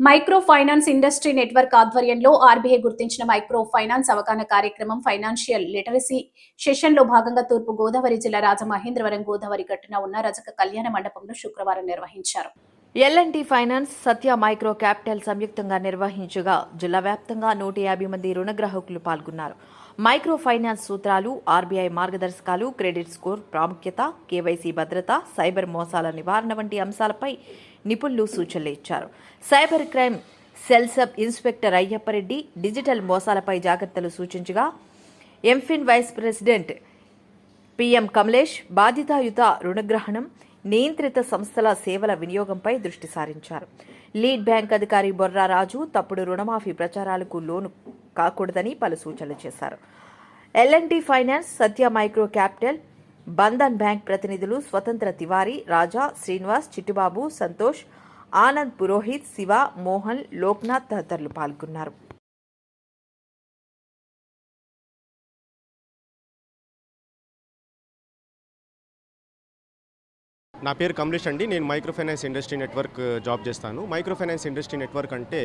Micro finance industry network ఆధ్వర్యంలో RBI గుర్తించిన micro finance అవగాహన కార్యక్రమం ఫైనాన్షియల్ లిటరసీ సెషన్లో భాగంగా తూర్పు గోదావరి జిల్లా రాజమహేంద్రవరం గోదావరి గట్టున ఉన్న రజక కళ్యాణ మండపంలో శుక్రవారం నిర్వహించారు. L and T finance Satya micro capital సంయుక్తంగా నిర్వహించగా జిల్లా వ్యాప్తంగా నూట యాభై మంది రుణగ్రాహకులు పాల్గొన్నారు. మైక్రో ఫైనాన్స్ సూత్రాలు ఆర్బీఐ మార్గదర్శకాలు క్రెడిట్ స్కోర్ ప్రాముఖ్యత కేవైసీ భద్రత సైబర్ మోసాల నివారణ వంటి అంశాలపై నిపుణులు సూచనలు ఇచ్చారు. Cyber crime cell sub inspector Ayyappareddy digital మోసాలపై జాగ్రత్తలు సూచించగా MFIN vice president PM Kamalesh బాధితాయుత రుణగ్రహణం నియంత్రిత సంస్థల సేవల వినియోగంపై దృష్టి సారించారు. లీడ్ బ్యాంక్ అధికారి బొర్రా రాజు తప్పుడు రుణమాఫీ ప్రచారాలకు లోను కాకూడదని పలు సూచనలు చేశారు. L and T finance Satya micro capital Bandhan bank ప్రతినిధులు స్వతంత్ర తివారి రాజా శ్రీనివాస్ చిట్టుబాబు సంతోష్ ఆనంద్ పురోహిత్ శివ మోహన్ లోక్నాథ్ తదితరులు పాల్గొన్నారు. నా పేరు కమలేష్ అండి. నేను micro finance industry network job చేస్తాను. మైక్రో ఫైనాన్స్ ఇండస్ట్రీ నెట్వర్క్ అంటే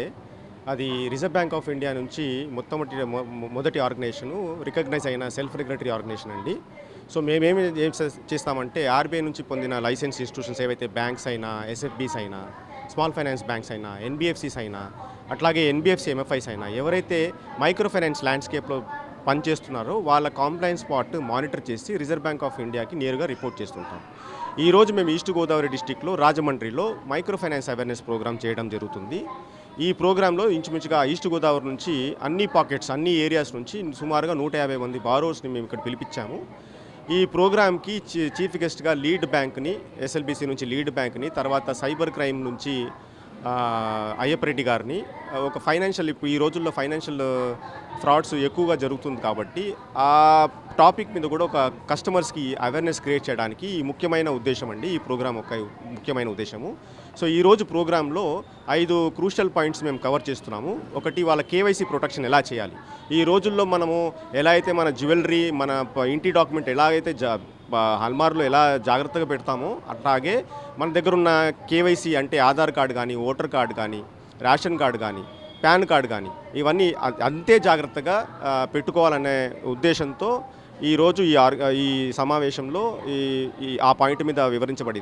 అది రిజర్వ్ బ్యాంక్ ఆఫ్ ఇండియా నుంచి మొట్టమొదటి మొ- మొదటి ఆర్గనైజేషన్ రికగ్నైజ్ అయిన సెల్ఫ్ రెగ్యులేటరీ ఆర్గనైజేషన్ అండి. సో మేమేమి ఏం చేస్తామంటే ఆర్బీఐ నుంచి పొందిన లైసెన్స్ ఇన్స్టిట్యూషన్స్ ఏవైతే బ్యాంక్స్ అయినా ఎస్ఎఫ్బీస్ అయినా స్మాల్ ఫైనాన్స్ బ్యాంక్స్ అయినా ఎన్బిఎఫ్సిస్ అయినా అట్లాగే ఎన్బిఎఫ్సి ఎంఎఫ్ఐస్ అయినా ఎవరైతే మైక్రో ఫైనాన్స్ ల్యాండ్స్కేప్లో పనిచేస్తున్నారో వాళ్ళ కాంప్లైన్స్ స్పాట్ మానిటర్ చేసి రిజర్వ్ బ్యాంక్ ఆఫ్ ఇండియాకి నేరుగా రిపోర్ట్ చేస్తుంటాం. ఈరోజు మేము ఈస్ట్ గోదావరి డిస్టిక్లో రాజమండ్రిలో మైక్రో ఫైనాన్స్ అవేర్నెస్ ప్రోగ్రామ్ చేయడం జరుగుతుంది. ఈ ప్రోగ్రాంలో ఇంచుమించుగా ఈస్ట్ గోదావరి నుంచి అన్ని పాకెట్స్ అన్ని ఏరియాస్ నుంచి సుమారుగా నూట యాభై మంది బారోస్ని మేము ఇక్కడ పిలిపించాము. ఈ ప్రోగ్రామ్కి చీఫ్ గెస్ట్గా లీడ్ బ్యాంక్ని ఎస్ఎల్బిసి నుంచి లీడ్ బ్యాంక్ని తర్వాత సైబర్ క్రైమ్ నుంచి అయ్యప్పరెడ్డి గారిని. ఒక ఫైనాన్షియల్ ఇప్పుడు ఈ రోజుల్లో ఫైనాన్షియల్ ఫ్రాడ్స్ ఎక్కువగా జరుగుతుంది కాబట్టి ఆ టాపిక్ మీద కూడా ఒక కస్టమర్స్కి అవేర్నెస్ క్రియేట్ చేయడానికి ఈ ముఖ్యమైన ఉద్దేశం అండి. ఈ ప్రోగ్రామ్ ఒక ముఖ్యమైన ఉద్దేశము. సో ఈ రోజు ప్రోగ్రాంలో ఐదు క్రూషియల్ పాయింట్స్ మేము కవర్ చేస్తున్నాము. ఒకటి వాళ్ళ కేవైసీ ప్రొటెక్షన్ ఎలా చేయాలి? ఈ రోజుల్లో మనము ఎలా అయితే మన జ్యువెలరీ మన ఇంటి డాక్యుమెంట్ ఎలా అయితే అల్మార్లో హల్మార్లో ఎలా జాగ్రత్తగా పెడతామో అట్లాగే మన దగ్గర ఉన్న కేవైసీ అంటే ఆధార్ కార్డు కానీ ఓటర్ కార్డు కానీ రేషన్ కార్డు కానీ పాన్ కార్డు కానీ ఇవన్నీ అంతే జాగ్రత్తగా పెట్టుకోవాలనే ఉద్దేశంతో ఈరోజు ఈ ఆర్ ఈ సమావేశంలో ఈ ఆ పాయింట్ మీద వివరించబడింది.